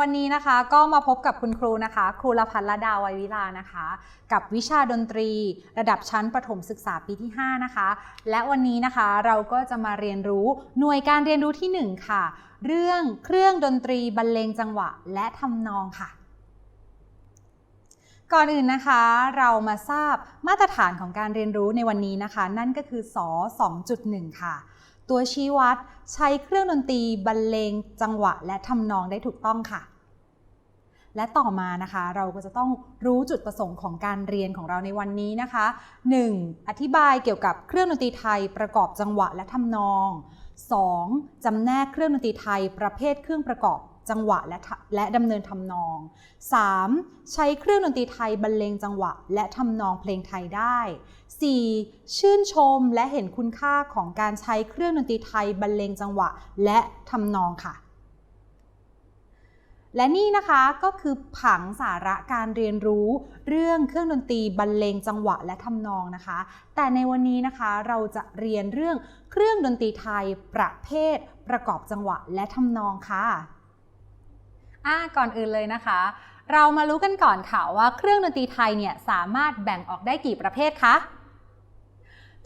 วันนี้นะคะ ก็มาพบกับคุณครูนะคะ ครูละพันละดาวัยวิลานะคะ กับวิชาดนตรี ระดับชั้นประถมศึกษาปีที่ 5 นะคะ และวันนี้นะคะเราก็จะมาเรียนรู้หน่วยการเรียนรู้ที่ 1 ค่ะ เรื่องเครื่องดนตรีบรรเลงจังหวะ และทำนองค่ะก่อนอื่นนะคะเรามาทราบมาตรฐานของการเรียนรู้ในวันนี้นะคะ นั่นก็คือส2.1 ค่ะ ตัวชี้วัดใช้เครื่องดนตรีบรรเลงจังหวะและทำนองได้ถูกต้องค่ะ และต่อมานะคะ เราก็จะต้องรู้จุดประสงค์ของการเรียนของเราในวันนี้นะคะ 1. อธิบายเกี่ยวกับเครื่องดนตรีไทยประกอบจังหวะและทำนอง 2. จำแนกเครื่องดนตรีไทยประเภทเครื่องประกอบจังหวะและทะและดำเนินทำนอง 3. ใช้เครื่องดนตรีไทยบรรเลงจังหวะ และทำนองเพลงไทยได้ 4. ชื่นชมและเห็นคุณค่าของการใช้เครื่องดนตรีไทยบรรเลงจังหวะ และทำนองค่ะ และนี่นะคะก็คือผังสาระการเรียนรู้ เรื่องเครื่องดนตรีบรรเลงจังหวะและทำนองนะคะ แต่ในวันนี้นะคะเราจะเรียนเรื่องเครื่องดนตรีไทย ประเภท ประกอบจังหวะและทำนองค่ะอ่าก่อนอื่นเลยนะคะ เรามารู้กันก่อนค่ะว่าเครื่องดนตรีไทยเนี่ยสามารถแบ่งออกได้กี่ประเภทคะ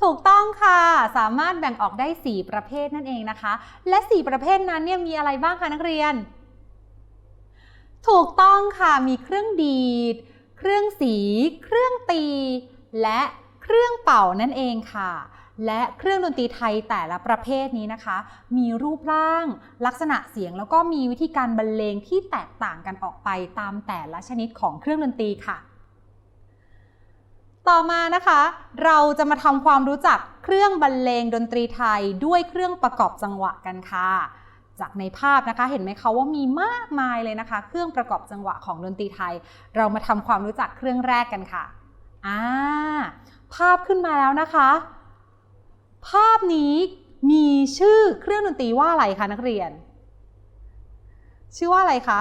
ถูกต้องค่ะ สามารถแบ่งออกได้ 4 ประเภทนั่นเองนะคะ และ 4 ประเภทนั้นเนี่ยมีอะไรบ้างคะนักเรียน ถูกต้องค่ะมีเครื่องดีด เครื่องสี เครื่องตี และเครื่องเป่านั่นเองค่ะ และเครื่องดนตรีไทยแต่ละประเภทนี้นะคะ มีรูปร่าง ลักษณะเสียงแล้วก็มีวิธีการบรรเลงที่แตกต่างกันออกไปตามแต่ละชนิดของเครื่องดนตรีค่ะ ต่อมานะคะ เราจะมาทำความรู้จักเครื่องบรรเลงดนตรีไทยด้วยเครื่องประกอบจังหวะกันค่ะ จากในภาพนะคะ เห็นไหมคะว่ามีมากมายเลยนะคะ เครื่องประกอบจังหวะของดนตรีไทย เรามาทำความรู้จักเครื่องแรกกันค่ะอ่าภาพขึ้นมาแล้วนะคะ ภาพนี้มีชื่อเครื่องดนตรีว่าอะไรคะนักเรียน ชื่อว่าอะไรคะ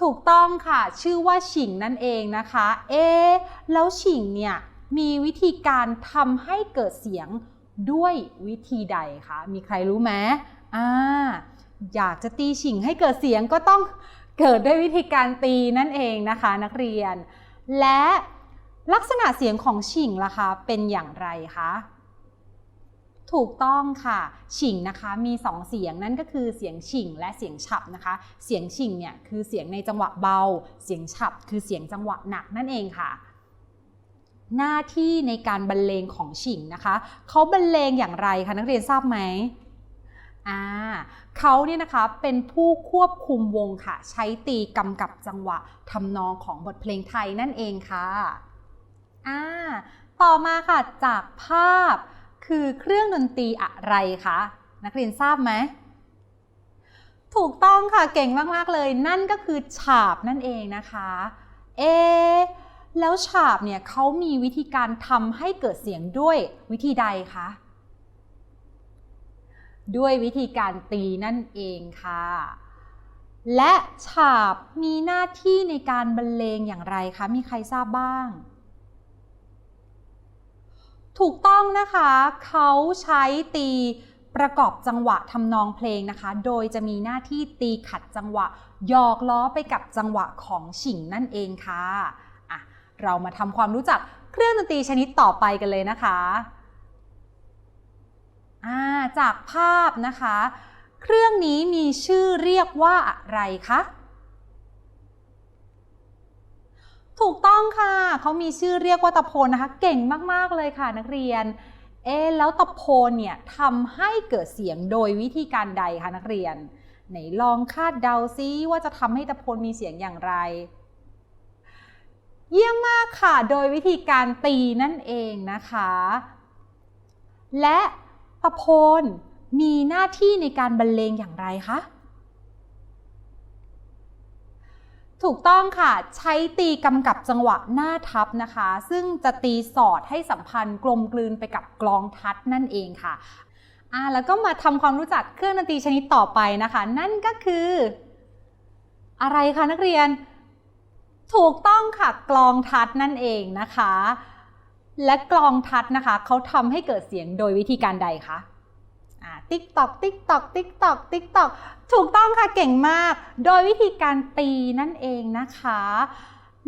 ถูกต้องค่ะ ชื่อว่าฉิงนั่นเองนะคะ เอ๊แล้วฉิงเนี่ยมีวิธีการทำให้เกิดเสียงด้วยวิธีใดคะ มีใครรู้ไหมอ่า อยากจะตีฉิงให้เกิดเสียงก็ต้องเกิดด้วยวิธีการตีนั่นเองนะคะนักเรียน และลักษณะเสียงของฉิงล่ะคะเป็นอย่างไรคะถูกต้องค่ะฉิงนะคะมีสองเสียงนั่นก็คือเสียงฉิงและเสียงฉับนะคะ เสียงฉิงเนี่ยคือเสียงในจังหวะเบา เสียงฉับคือเสียงจังหวะหนักนั่นเองค่ะ หน้าที่ในการบรรเลงของฉิงนะคะเขาบรรเลงอย่างไรคะนักเรียนทราบไหมอ่า เขาเนี่ยนะคะเป็นผู้ควบคุมวงค่ะ ใช้ตีกำกับจังหวะทำนองของบทเพลงไทยนั่นเองค่ะอ่าต่อมาค่ะจากภาพคือเครื่องดนตรีอะไรคะนักเรียนทราบไหมถูกต้องค่ะเก่งมากๆเลย นั่นก็คือฉาบนั่นเองนะคะเอแล้วฉาบเนี่ยเขามีวิธีการทำให้เกิดเสียงด้วยวิธีใดคะ ด้วยวิธีการตีนั่นเองค่ะ และฉาบมีหน้าที่ในการบรรเลงอย่างไรคะ มีใครทราบบ้าง ถูกต้องนะคะ เขาใช้ตีประกอบจังหวะทำนองเพลงนะคะ โดยจะมีหน้าที่ตีขัดจังหวะหยอกล้อไปกับจังหวะของฉิงนั่นเองค่ะะเรามาทำความรู้จักเครื่องดนตรีชนิดต่อไปกันเลยนะคะ จากภาพนะคะ เครื่องนี้มีชื่อเรียกว่าอะไรคะถูกต้องค่ะ เขามีชื่อเรียกว่าตะโพนนะคะ เก่งมาก ๆ เลยค่ะนักเรียน เอ๊แล้วตะโพนเนี่ยทำให้เกิดเสียงโดยวิธีการใดคะนักเรียน ไหนลองคาดเดาซิว่าจะทำให้ตะโพนมีเสียงอย่างไร เยี่ยมมากค่ะ โดยวิธีการตีนั่นเองนะคะ และ ตะโพนมีหน้าที่ในการบรรเลงอย่างไรคะ ถูกต้องค่ะ ใช้ตีกำกับจังหวะหน้าทับนะคะ ซึ่งจะตีสอดให้สัมพันธ์กลมกลืนไปกับกลองทัดนั่นเองค่ะอ่าแล้วก็มาทำความรู้จักเครื่องดนตรีชนิดต่อไปนะคะ นั่นก็คือ อะไรคะนักเรียน ถูกต้องค่ะกลองทัดนั่นเองนะคะ และกลองทัดนะคะเขาทำให้เกิดเสียงโดยวิธีการใดคะติ๊กตอกติ๊กตอกติ๊กตอกติ๊กตอกถูกต้องค่ะเก่งมาก โดยวิธีการตีนั่นเองนะคะ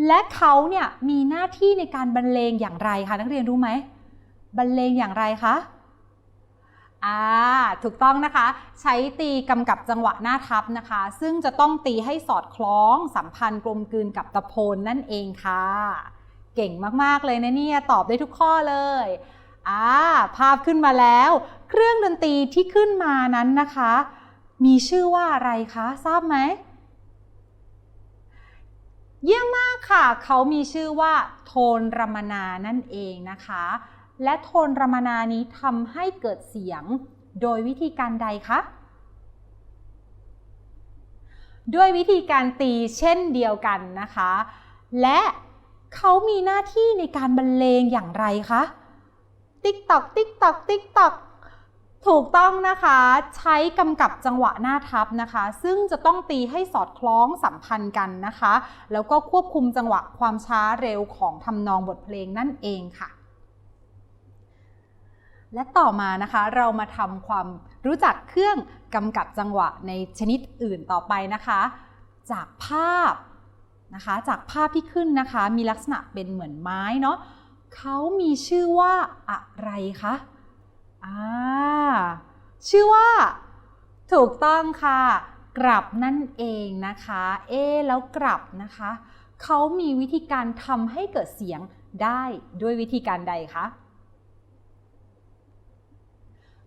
และเขาเนี่ยมีหน้าที่ในการบรรเลงอย่างไรคะนักเรียนรู้ไหมบรรเลงอย่างไรคะอ่าถูกต้องนะคะ ใช้ตีกำกับจังหวะหน้าทับนะคะ ซึ่งจะต้องตีให้สอดคล้องสัมพันธ์กลมกลืนกับตะโพนนั่นเองค่ะ เก่งมากๆเลยนะเนี่ยตอบได้ทุกข้อเลยอ่าภาพขึ้นมาแล้ว เครื่องดนตรีที่ขึ้นมานั้นนะคะ มีชื่อว่าอะไรคะทราบไหมเยี่ยมมากค่ะ เขามีชื่อว่าโทนรมนานั่นเองนะคะ และโทนรมนานี้ทำให้เกิดเสียงโดยวิธีการใดคะ ด้วยวิธีการตีเช่นเดียวกันนะคะ และ เขามีหน้าที่ในการบรรเลงอย่างไรคะ ติ๊กตอก ติ๊กตอก ติ๊กตอก ถูกต้องนะคะ ใช้กำกับจังหวะหน้าทับนะคะ ซึ่งจะต้องตีให้สอดคล้องสัมพันธ์กันนะคะ แล้วก็ควบคุมจังหวะความช้าเร็วของทำนองบทเพลงนั่นเองค่ะ และต่อมานะคะเรามาทำความรู้จักเครื่องกำกับจังหวะในชนิดอื่นต่อไปนะคะ จากภาพ นะคะ จากภาพที่ขึ้นนะคะมีลักษณะเป็นเหมือนไม้เนาะเขามีชื่อว่าอะไรคะอ่าชื่อว่าถูกต้องค่ะ กลับนั่นเองนะคะ เอแล้วกลับนะคะ เขามีวิธีการทำให้เกิดเสียงได้ด้วยวิธีการใดคะ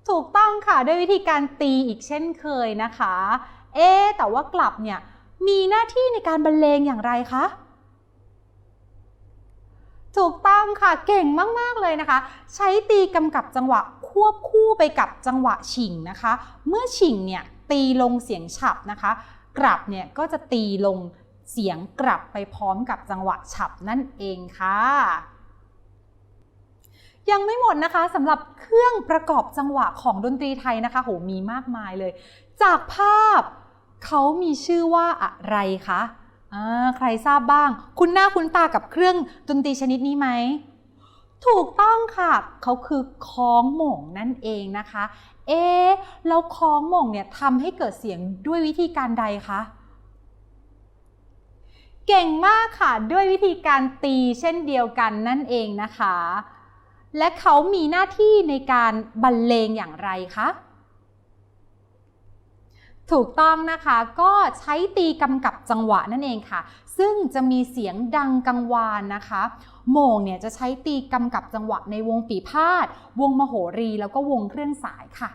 ถูกต้องค่ะด้วยวิธีการตีอีกเช่นเคยนะคะ เอแต่ว่ากลับเนี่ย มีหน้าที่ในการบรรเลงอย่างไรคะถูกต้องค่ะเก่งมาก ๆ เลยนะคะ ใช้ตีกำกับจังหวะควบคู่ไปกับจังหวะฉิงนะคะ เมื่อฉิงเนี่ยตีลงเสียงฉับนะคะ กลับเนี่ยก็จะตีลงเสียงกลับไปพร้อมกับจังหวะฉับนั่นเองค่ะ ยังไม่หมดนะคะสำหรับเครื่องประกอบจังหวะของดนตรีไทยนะคะโหมีมากมายเลย จากภาพ เขามีชื่อว่าอะไรคะใครทราบบ้าง คุณหน้าคุณตากับเครื่องดนตรีชนิดนี้ไหม ถูกต้องค่ะ เขาคือคล้องหม่งนั่นเองนะคะ เอ๊ะแล้วคล้องหม่งเนี่ยทำให้เกิดเสียงด้วยวิธีการใดคะ เก่งมากค่ะ ด้วยวิธีการตีเช่นเดียวกันนั่นเองนะคะ และเขามีหน้าที่ในการบรรเลงอย่างไรคะ ถูกต้องนะคะก็ใช้ตีกำกับจังหวะนั่นเองค่ะ ซึ่งจะมีเสียงดังกังวานนะคะโมงเนี่ยจะใช้ตีกำกับจังหวะในวงปีพาดวงมโหรีแล้วก็วงเครื่องสายค่ะ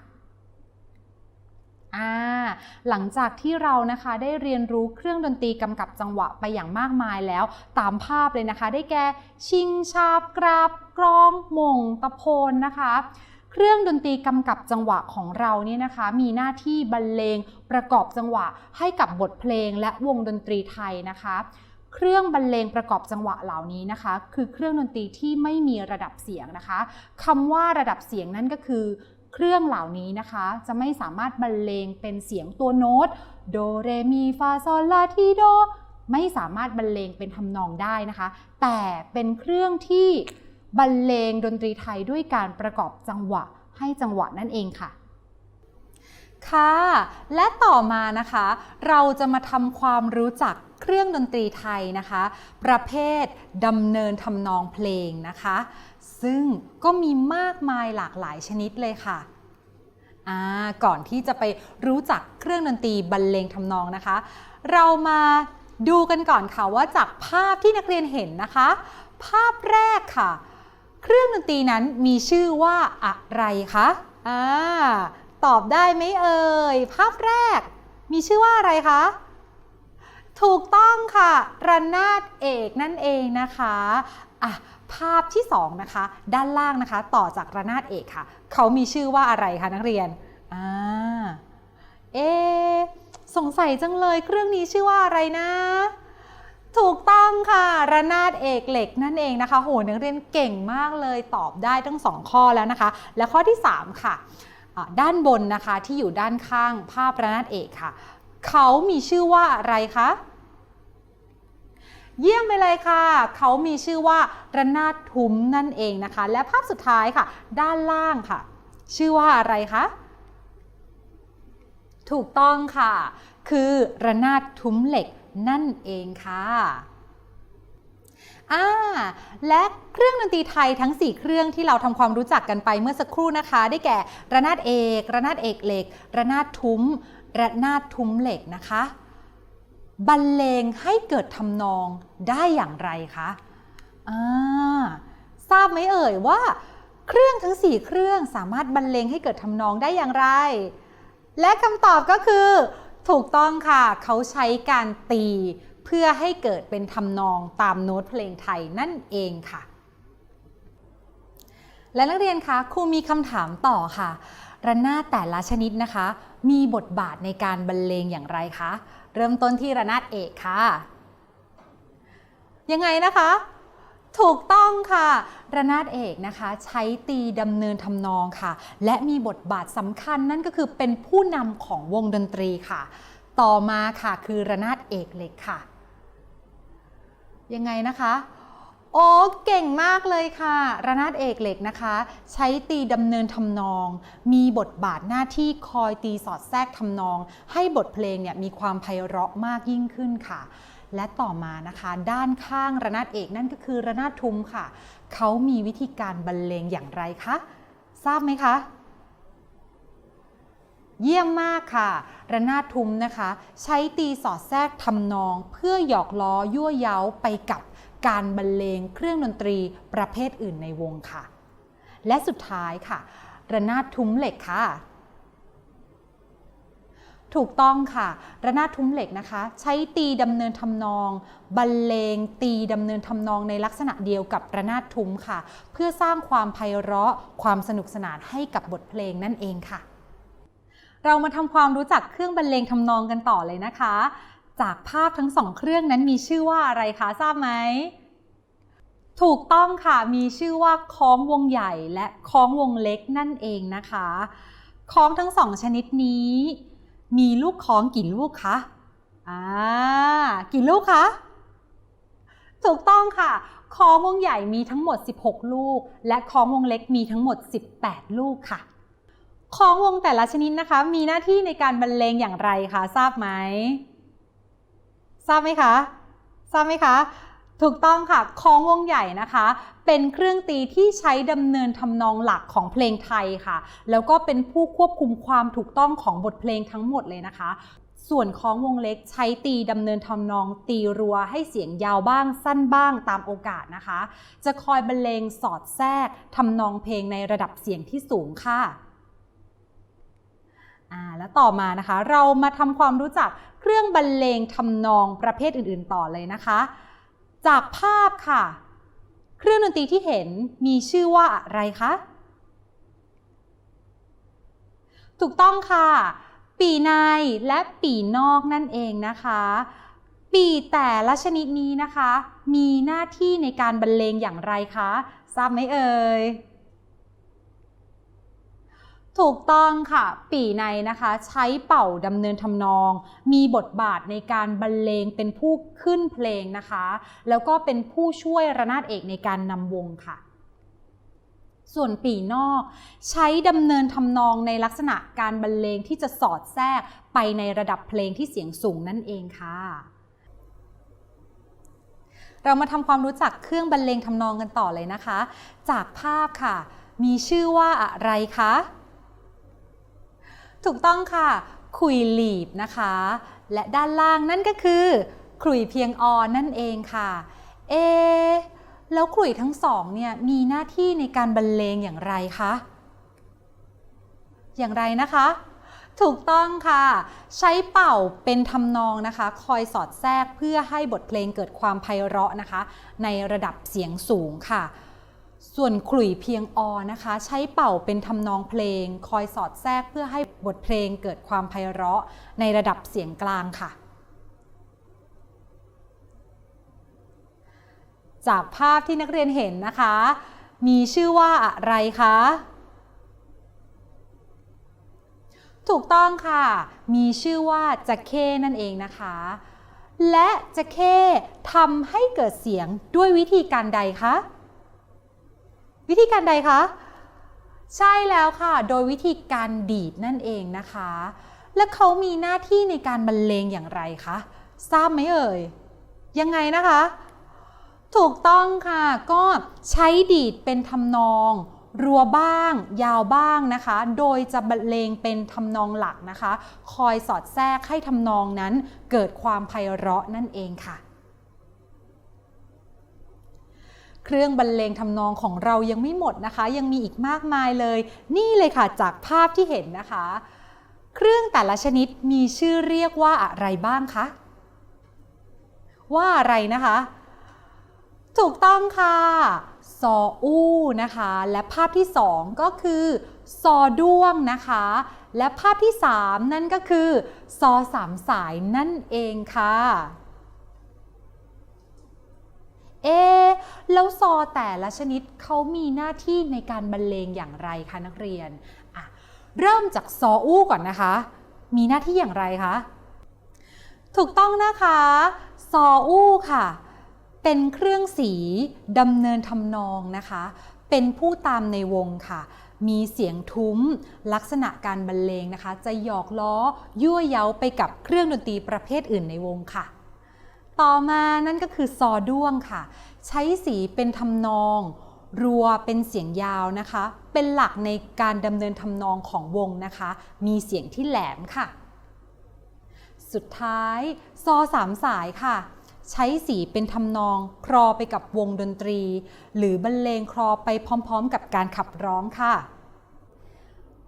หลังจากที่เรานะคะได้เรียนรู้เครื่องดนตรีกำกับจังหวะไปอย่างมากมายแล้ว ตามภาพเลยนะคะ ได้แก่ชิงชาบกราบกรองมงตะโพนนะคะ เครื่องดนตรีกำกับจังหวะของเราเนี่ยนะคะ มีหน้าที่บรรเลงประกอบจังหวะให้กับบทเพลงและวงดนตรีไทยนะคะ เครื่องบรรเลงประกอบจังหวะเหล่านี้นะคะ คือเครื่องดนตรีที่ไม่มีระดับเสียงนะคะคำว่าระดับเสียงนั่นก็คือ เครื่องเหล่านี้นะคะ จะไม่สามารถบรรเลงเป็นเสียงตัวโน้ตโดเรมีฟาซอลลาทีโดไม่สามารถบรรเลงเป็นทำนองได้นะคะ แต่เป็นเครื่องที่ บรรเลงดนตรีไทยด้วยการประกอบจังหวะให้จังหวะนั่นเองค่ะ ค่ะ และต่อมานะคะ เราจะมาทำความรู้จักเครื่องดนตรีไทยนะคะ ประเภทดำเนินทำนองเพลงนะคะ ซึ่งก็มีมากมายหลากหลายชนิดเลยค่ะก่อนที่จะไปรู้จักเครื่องดนตรีบรรเลงทำนองนะคะ เรามาดูกันก่อนค่ะว่าจากภาพที่นักเรียนเห็นนะคะ ภาพแรกค่ะ เครื่องดนตรีนั้นมีชื่อว่าอะไรคะอ่าตอบได้ไหมเอ่ย ภาพแรก มีชื่อว่าอะไรคะ ถูกต้องค่ะระนาดเอกนั่นเองนะคะอะภาพที่สองนะคะ ด้านล่างนะคะ ต่อจากระนาดเอกค่ะ เขามีชื่อว่าอะไรคะนักเรียนอ่าเอสงสัยจังเลยเครื่องนี้ชื่อว่าอะไรนะ ถูกต้องค่ะ ระนาดเอกเหล็กนั่นเองนะคะ โหนักเรียนเก่งมากเลยตอบได้ทั้งสองข้อแล้วนะคะ และข้อที่ 3 ค่ะ ด้านบนนะคะที่อยู่ด้านข้างภาพระนาดเอกค่ะ เขามีชื่อว่าอะไรคะเยี่ยมไปเลยค่ะ เขามีชื่อว่าระนาดทุ้มนั่นเองนะคะ และภาพสุดท้ายค่ะ ด้านล่างค่ะ ชื่อว่าอะไรคะถูกต้องค่ะ คือระนาดทุ้มเหล็ก นั่นเองค่ะอ่าและเครื่องดนตรีไทยทั้ง 4 เครื่องที่เราทำความรู้จักกันไปเมื่อสักครู่นะคะ ได้แก่ระนาดเอกระนาดเอกเหล็กระนาดทุ้มระนาดทุ้มเหล็กนะคะ บรรเลงให้เกิดทำนองได้อย่างไรคะอ่าทราบไหมเอ่ยว่า เครื่องทั้ง 4 เครื่องสามารถบรรเลงให้เกิดทำนองได้อย่างไร และคำตอบก็คือ ถูกต้องค่ะ เขาใช้การตีเพื่อให้เกิดเป็นทำนองตามโน้ตเพลงไทยนั่นเองค่ะ และนักเรียนคะครูมีคำถามต่อค่ะระนาดแต่ละชนิดนะคะ มีบทบาทในการบรรเลงอย่างไรคะ เริ่มต้นที่ระนาดเอกค่ะ ยังไงนะคะ ถูกต้องค่ะ ระนาดเอกนะคะใช้ตีดำเนินทำนองค่ะ และมีบทบาทสำคัญนั่นก็คือเป็นผู้นำของวงดนตรีค่ะ ต่อมาค่ะคือระนาดเอกเหล็กค่ะ ยังไงนะคะ โอ้เก่งมากเลยค่ะ ระนาดเอกเหล็กนะคะ ใช้ตีดำเนินทำนอง มีบทบาทหน้าที่คอยตีสอดแทรกทำนอง ให้บทเพลงเนี่ยมีความไพเราะมากยิ่งขึ้นค่ะ และต่อมานะคะ ด้านข้างระนาดเอกนั่นก็คือระนาดทุมค่ะ เขามีวิธีการบรรเลงอย่างไรคะ ทราบไหมคะ เยี่ยมมากค่ะ ระนาดทุมนะคะ ใช้ตีสอดแทรกทำนอง เพื่อหยอกล้อยั่วเย้าไปกับการบรรเลงเครื่องดนตรีประเภทอื่นในวงค่ะ และสุดท้ายค่ะ ระนาดทุ้มเหล็กค่ะ ถูกต้องค่ะระนาดทุ้มเหล็กนะคะ ใช้ตีดำเนินทำนองบรรเลงตีดำเนินทำนองในลักษณะเดียวกับระนาดทุ้มค่ะ เพื่อสร้างความไพเราะความสนุกสนานให้กับบทเพลงนั่นเองค่ะ เรามาทำความรู้จักเครื่องบรรเลงทำนองกันต่อเลยนะคะ จากภาพทั้งสองเครื่องนั้นมีชื่อว่าอะไรคะทราบไหมถูกต้องค่ะมีชื่อว่าคล้องวงใหญ่และคล้องวงเล็กนั่นเองนะคะคล้องทั้งสองชนิดนี้ มีลูกคล้องกี่ลูกคะ อ่า กี่ลูกคะ ถูกต้องค่ะ คล้องวงใหญ่มีทั้งหมด 16 ลูก และคล้องวงเล็กมีทั้งหมด 18 ลูกค่ะของวงแต่ละชนิดนะคะ มีหน้าที่ในการบรรเลงอย่างไรคะ ทราบไหม ทราบไหมคะ ทราบไหมคะ ถูกต้องค่ะของวงใหญ่นะคะ เป็นเครื่องตีที่ใช้ดำเนินทำนองหลักของเพลงไทยค่ะ แล้วก็เป็นผู้ควบคุมความถูกต้องของบทเพลงทั้งหมดเลยนะคะ ส่วนของวงเล็กใช้ตีดำเนินทำนองตีรัวให้เสียงยาวบ้างสั้นบ้างตามโอกาสนะคะ จะคอยบรรเลงสอดแทรกทำนองเพลงในระดับเสียงที่สูงค่ะอ่าแล้วต่อมานะคะ เรามาทำความรู้จักเครื่องบรรเลงทำนองประเภทอื่น ๆ ต่อเลยนะคะ จากภาพค่ะ เครื่องดนตรีที่เห็นมีชื่อว่าอะไรคะถูกต้องค่ะ ปีในและปีนอกนั่นเองนะคะ ปีแต่ละชนิดนี้นะคะ มีหน้าที่ในการบรรเลงอย่างไรคะ ทราบไหมเอ่ย ถูกต้องค่ะ ปีในนะคะใช้เป่าดำเนินทำนอง มีบทบาทในการบรรเลงเป็นผู้ขึ้นเพลงนะคะ แล้วก็เป็นผู้ช่วยระนาดเอกในการนำวงค่ะ ส่วนปีนอก ใช้ดำเนินทำนองในลักษณะการบรรเลงที่จะสอดแทรกไปในระดับเพลงที่เสียงสูงนั่นเองค่ะเรามาทำความรู้จักเครื่องบรรเลงทำนองกันต่อเลยนะคะ จากภาพค่ะ มีชื่อว่าอะไรคะ ถูกต้องค่ะขุยหลีบนะคะ และด้านล่างนั่นก็คือขลุ่ยเพียงออนนั่นเองค่ะเอแล้วขลุ่ยทั้งสองเนี่ยมีหน้าที่ในการบรรเลงอย่างไรคะอย่างไรนะคะ ถูกต้องค่ะ ใช้เป่าเป็นทำนองนะคะ คอยสอดแทรกเพื่อให้บทเพลงเกิดความไพเราะนะคะ ในระดับเสียงสูงค่ะ ส่วนขลุ่ยเพียงอนะคะ ใช้เป่าเป็นทำนองเพลง คอยสอดแทรกเพื่อให้บทเพลงเกิดความไพเราะในระดับเสียงกลางค่ะ จากภาพที่นักเรียนเห็นนะคะ มีชื่อว่าอะไรคะถูกต้องค่ะ มีชื่อว่าจะเข้นั่นเองนะคะ และจะเข้ทำให้เกิดเสียงด้วยวิธีการใดคะ วิธีการใดคะ ใช่แล้วค่ะ โดยวิธีการดีดนั่นเองนะคะ และเขามีหน้าที่ในการบรรเลงอย่างไรคะ ทราบไหมเอ่ย ยังไงนะคะ ถูกต้องค่ะ ก็ใช้ดีดเป็นทำนองรัวบ้าง ยาวบ้างนะคะ โดยจะบรรเลงเป็นทำนองหลักนะคะ คอยสอดแทรกให้ทำนองนั้นเกิดความไพเราะนั่นเองค่ะ เครื่องบรรเลงทำนองของเรายังไม่หมดนะคะ ยังมีอีกมากมายเลย นี่เลยค่ะจากภาพที่เห็นนะคะ เครื่องแต่ละชนิดมีชื่อเรียกว่าอะไรบ้างคะว่าอะไรนะคะ ถูกต้องค่ะซออู้นะคะ และภาพที่ 2 ก็คือซอด้วงนะคะ และภาพที่ 3 นั่นก็คือซอสามสายนั่นเองค่ะ เอะแล้วซอแต่ละชนิดเขามีหน้าที่ในการบรรเลงอย่างไรคะนักเรียนอะเริ่มจากซออู้ก่อนนะคะ มีหน้าที่อย่างไรคะ ถูกต้องนะคะ ซออู้ค่ะ เป็นเครื่องสีดำเนินทำนองนะคะ เป็นผู้ตามในวงค่ะมีเสียงทุ้ม ลักษณะการบรรเลงนะคะ จะหยอกล้อยั่วเย้าไปกับเครื่องดนตรีประเภทอื่นในวงค่ะ ต่อมานั่นก็คือซอด้วงค่ะ ใช้สีเป็นทำนอง รัวเป็นเสียงยาวนะคะ เป็นหลักในการดำเนินทำนองของวงนะคะ มีเสียงที่แหลมค่ะ สุดท้ายซอสามสายค่ะ ใช้สีเป็นทำนองครอไปกับวงดนตรี หรือบรรเลงครอไปพร้อม ๆ กับการขับร้องค่ะ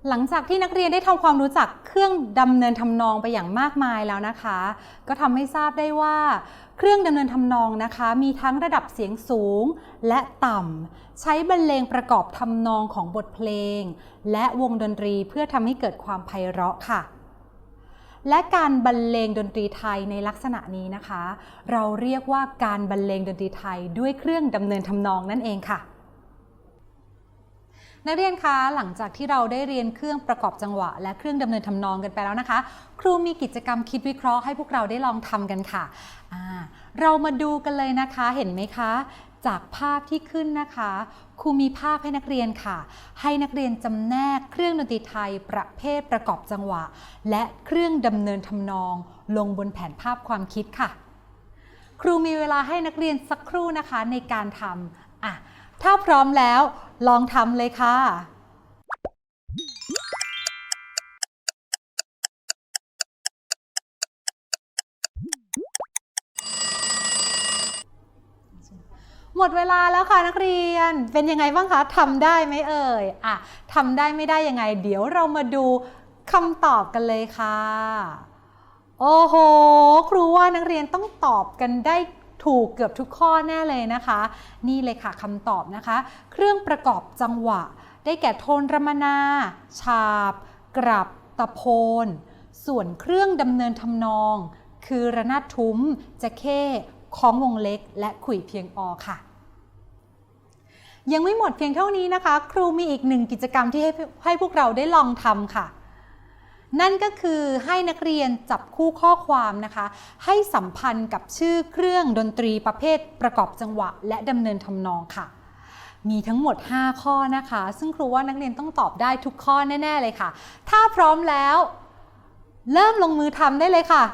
หลังจากที่นักเรียนได้ทำความรู้จักเครื่องดำเนินทำนองไปอย่างมากมายแล้วนะคะ ก็ทำให้ทราบได้ว่า เครื่องดำเนินทำนองนะคะ มีทั้งระดับเสียงสูงและต่ำใช้บรรเลงประกอบทำนองของบทเพลง และวงดนตรีเพื่อทำให้เกิดความไพเราะค่ะ และการบรรเลงดนตรีไทยในลักษณะนี้นะคะ เราเรียกว่าการบรรเลงดนตรีไทยด้วยเครื่องดำเนินทำนองนั่นเองค่ะ นักเรียนคะหลังจากที่เราได้เรียนเครื่องประกอบจังหวะ และเครื่องดำเนินทำนองกันไปแล้วนะคะ ครูมีกิจกรรมคิดวิเคราะห์ให้พวกเราได้ลองทำกันค่ะเรามาดูกันเลยนะคะเห็นไหมคะ จากภาพที่ขึ้นนะคะ ครูมีภาพให้นักเรียนค่ะ ให้นักเรียนจำแนกเครื่องดนตรีไทยประเภทประกอบจังหวะ และเครื่องดำเนินทำนอง ลงบนแผนภาพความคิดค่ะ ครูมีเวลาให้นักเรียนสักครู่นะคะในการทำอะ ถ้าพร้อมแล้วลองทำเลยค่ะ หมดเวลาแล้วค่ะนักเรียน เป็นยังไงบ้างคะทำได้ไหมเอ่ยอะทำได้ไม่ได้ยังไง เดี๋ยวเรามาดูคำตอบกันเลยค่ะ โอ้โห ครูว่านักเรียนต้องตอบกันได้ ถูกเกือบทุกข้อแน่เลยนะคะ นี่เลยค่ะคำตอบนะคะ เครื่องประกอบจังหวะ ได้แก่โทนรมนา ฉาบ กรับ ตะโพน ส่วนเครื่องดำเนินทำนอง คือระนาดทุ้ม จะเข้ของวงเล็ก และขุยเพียงออค่ะยังไม่หมดเพียงเท่านี้นะคะ ครูมีอีกหนึ่งกิจกรรมที่ให้ให้พวกเราได้ลองทำค่ะ นั่นก็คือให้นักเรียนจับคู่ข้อความนะคะ ให้สัมพันธ์กับชื่อเครื่องดนตรีประเภทประกอบจังหวะ และดำเนินทำนองค่ะ มีทั้งหมด 5 ข้อนะคะ ซึ่งครูว่านักเรียนต้องตอบได้ทุกข้อแน่ ๆ เลยค่ะ ถ้าพร้อมแล้ว เริ่มลงมือทำได้เลยค่ะ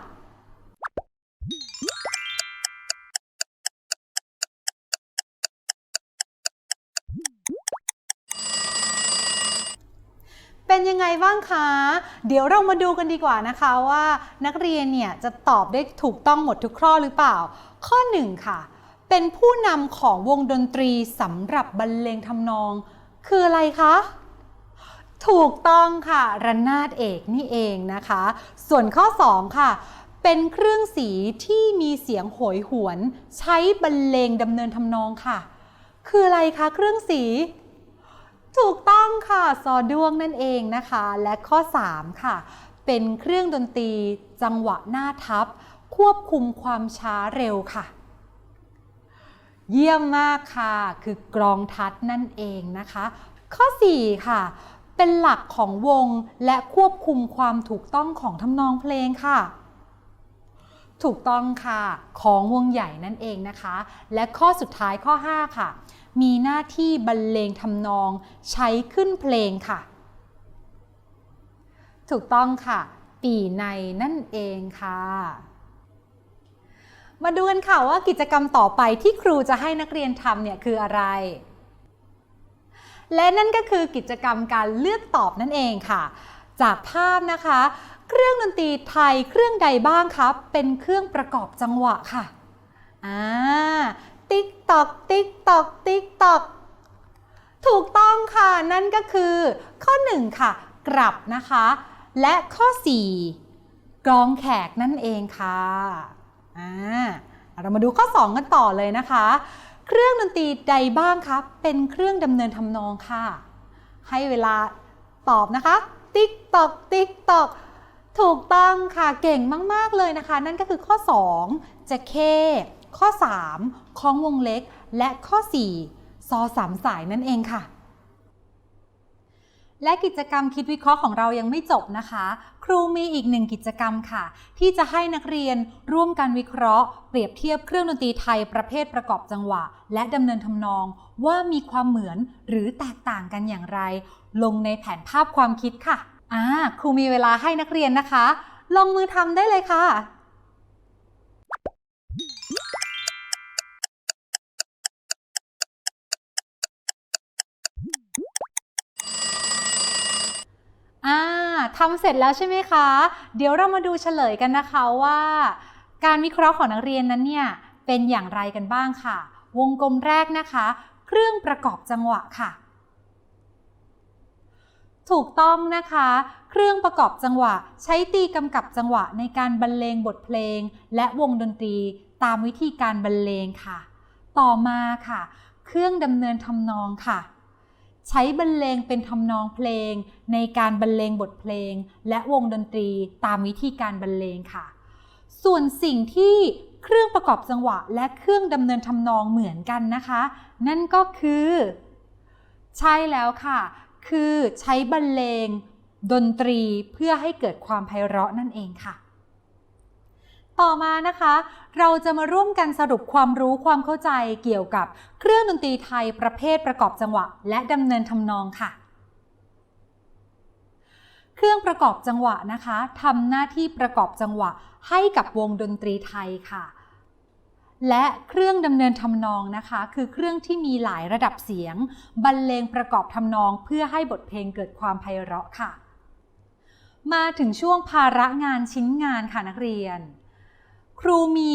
เป็นยังไงบ้างคะ เดี๋ยวเรามาดูกันดีกว่านะคะว่านักเรียนเนี่ยจะตอบได้ถูกต้องหมดทุกข้อหรือเปล่า ข้อ 1 ค่ะ เป็นผู้นำของวงดนตรีสำหรับบรรเลงทำนอง คืออะไรคะถูกต้องค่ะระนาดเอกนี่เองนะคะ ส่วนข้อ 2 ค่ะ เป็นเครื่องสีที่มีเสียงโหยหวน ใช้บรรเลงดำเนินทำนองค่ะ คืออะไรคะเครื่องสี ถูกต้องค่ะซอด้วงนั่นเองนะคะ และข้อ 3 ค่ะ เป็นเครื่องดนตรีจังหวะหน้าทับ ควบคุมความช้าเร็วค่ะ เยี่ยมมากค่ะ คือกรองทัดนั่นเองนะคะ ข้อ 4 ค่ะ เป็นหลักของวงและควบคุมความถูกต้องของทำนองเพลงค่ะ ถูกต้องค่ะ ของวงใหญ่นั่นเองนะคะ และข้อสุดท้ายข้อ 5 ค่ะ มีหน้าที่บรรเลงทำนอง ใช้ขึ้นเพลงค่ะ ถูกต้องค่ะปีปีในนั่นเองค่ะ มาดูกันค่ะว่ากิจกรรมต่อไปที่ครูจะให้นักเรียนทำเนี่ยคืออะไรและนั่นก็คือกิจกรรมการเลือกตอบนั่นเองค่ะ จากภาพนะคะ เครื่องดนตรีไทยเครื่องใดบ้างครับ เป็นเครื่องประกอบจังหวะค่ะอ่าติ๊กตอกติ๊กตอกติ๊กตอกถูกต้องค่ะ นั่นก็คือ ข้อ 1 ค่ะ กลับนะคะ และข้อ 4กลองแขกนั่นเองค่ะอ่าเรามาดูข้อ 2 กันต่อเลยนะคะ เครื่องดนตรีใดบ้างคะเป็นเครื่องดำเนินทำนองค่ะ ให้เวลาตอบนะคะ ติ๊กตอกติ๊กตอก ถูกต้องค่ะเก่งมาก ๆ เลยนะคะ นั่นก็คือข้อ 2 จะเข้ข้อ 3 คล้องวงเล็ก และข้อ 4 ซอสามสายนั่นเองค่ะ และกิจกรรมคิดวิเคราะห์ของเรายังไม่จบนะคะ ครูมีอีกหนึ่งกิจกรรมค่ะ ที่จะให้นักเรียนร่วมกันวิเคราะห์ เปรียบเทียบเครื่องดนตรีไทยประเภทประกอบจังหวะ และดำเนินทำนอง ว่ามีความเหมือนหรือแตกต่างกันอย่างไร ลงในแผนภาพความคิดค่ะ อ่าครูมีเวลาให้นักเรียนนะคะ ลงมือทำได้เลยค่ะ อ่าทำเสร็จแล้วใช่ไหมคะ เดี๋ยวเรามาดูเฉลยกันนะคะว่า การวิเคราะห์ของนักเรียนนั้นเนี่ยเป็นอย่างไรกันบ้างค่ะ วงกลมแรกนะคะ เครื่องประกอบจังหวะค่ะ ถูกต้องนะคะ เครื่องประกอบจังหวะใช้ตีกำกับจังหวะในการบรรเลงบทเพลง และวงดนตรีตามวิธีการบรรเลงค่ะ ต่อมาค่ะ เครื่องดำเนินทำนองค่ะ ใช้บรรเลงเป็นทำนองเพลง ในการบรรเลงบทเพลง และวงดนตรีตามวิธีการบรรเลงค่ะ ส่วนสิ่งที่เครื่องประกอบจังหวะ และเครื่องดำเนินทำนองเหมือนกันนะคะ นั่นก็คือ ใช่แล้วค่ะ คือใช้บรรเลงดนตรีเพื่อให้เกิดความไพเราะนั่นเองค่ะ ต่อมานะคะ เราจะมาร่วมกันสรุปความรู้ความเข้าใจเกี่ยวกับเครื่องดนตรีไทยประเภทประกอบจังหวะ และดำเนินทำนองค่ะเครื่องประกอบจังหวะนะคะทำหน้าที่ประกอบจังหวะให้กับวงดนตรีไทยค่ะ และเครื่องดำเนินทำนองนะคะ คือเครื่องที่มีหลายระดับเสียง บรรเลงประกอบทำนองเพื่อให้บทเพลงเกิดความไพเราะค่ะ มาถึงช่วงภาระงานชิ้นงานค่ะนักเรียน ครูมี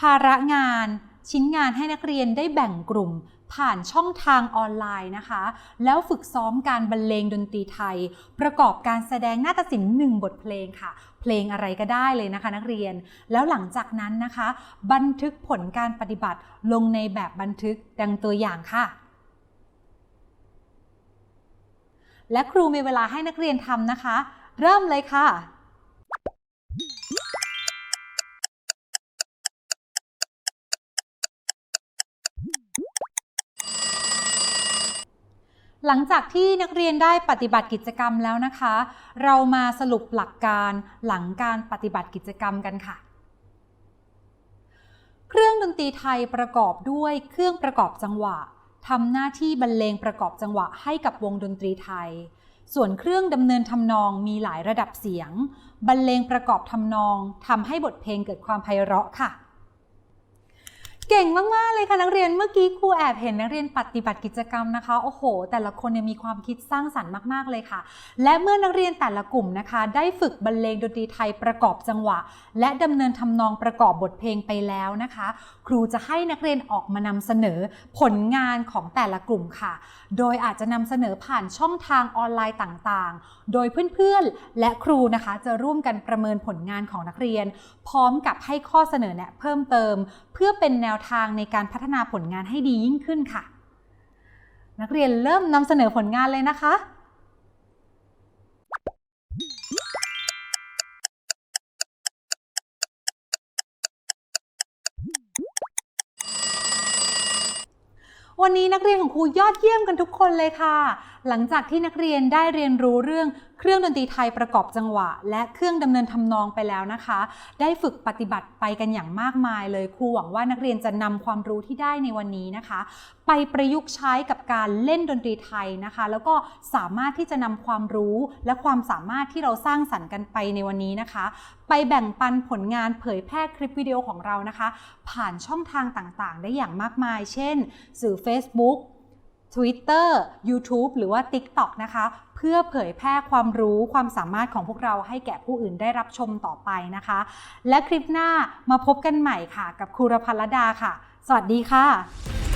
ภาระงานชิ้นงานให้นักเรียนได้แบ่งกลุ่ม ผ่านช่องทางออนไลน์นะคะ แล้วฝึกซ้อมการบรรเลงดนตรีไทย ประกอบการแสดงนาฏศิลป์หนึ่งบทเพลงค่ะ เพลงอะไรก็ได้เลยนะคะ นักเรียน แล้วหลังจากนั้นนะคะ บันทึกผลการปฏิบัติลงในแบบบันทึกดังตัวอย่างค่ะและครูมีเวลาให้นักเรียนทำนะคะ เริ่มเลยค่ะ หลังจากที่นักเรียนได้ปฏิบัติกิจกรรมแล้วนะคะ เรามาสรุปหลักการหลังการปฏิบัติกิจกรรมกันค่ะ เครื่องดนตรีไทยประกอบด้วยเครื่องประกอบจังหวะทำหน้าที่บรรเลงประกอบจังหวะให้กับวงดนตรีไทย ส่วนเครื่องดำเนินทำนองมีหลายระดับเสียง บรรเลงประกอบทำนองทำให้บทเพลงเกิดความไพเราะค่ะ เก่งมาก ๆ เลยค่ะนักเรียนเมื่อกี้ครูแอบเห็นนักเรียนปฏิบัติกิจกรรมนะคะโอ้โห แต่ละคนเนี่ยมีความคิดสร้างสรรค์มาก ๆ เลยค่ะ และเมื่อนักเรียนแต่ละกลุ่มนะคะ ได้ฝึกบรรเลงดนตรีไทยประกอบจังหวะ และดำเนินทำนองประกอบบทเพลงไปแล้วนะคะ ครูจะให้นักเรียนออกมานำเสนอผลงานของแต่ละกลุ่มค่ะ โดยอาจจะนำเสนอผ่านช่องทางออนไลน์ต่างๆ โดยเพื่อนๆ และครูนะคะจะร่วมกันประเมินผลงานของนักเรียน พร้อมกับให้ข้อเสนอแนะเพิ่มเติม เพื่อเป็นแนวทางในการพัฒนาผลงานให้ดียิ่งขึ้นค่ะ นักเรียนเริ่มนำเสนอผลงานเลยนะคะวันนี้นักเรียนของครูยอดเยี่ยมกันทุกคนเลยค่ะ หลังจากที่นักเรียนได้เรียนรู้เรื่องเครื่องดนตรีไทยประกอบจังหวะ และเครื่องดำเนินทำนองไปแล้วนะคะ ได้ฝึกปฏิบัติไปกันอย่างมากมายเลยครูหวังว่านักเรียนจะนำความรู้ที่ได้ในวันนี้นะคะ ไปประยุกต์ใช้กับการเล่นดนตรีไทยนะคะ แล้วก็สามารถที่จะนำความรู้และความสามารถที่เราสร้างสรรค์กันไปในวันนี้นะคะ ไปแบ่งปันผลงานเผยแพร่คลิปวิดีโอของเรานะคะ ผ่านช่องทางต่างๆ ได้อย่างมากมาย เช่น สื่อ Facebook Twitter YouTube หรือว่า TikTok นะคะ เพื่อเผยแพร่ความรู้ความสามารถของพวกเราให้แก่ผู้อื่นได้รับชมต่อไปนะคะ และคลิปหน้ามาพบกันใหม่ค่ะ กับครูรพัลดาค่ะ สวัสดีค่ะ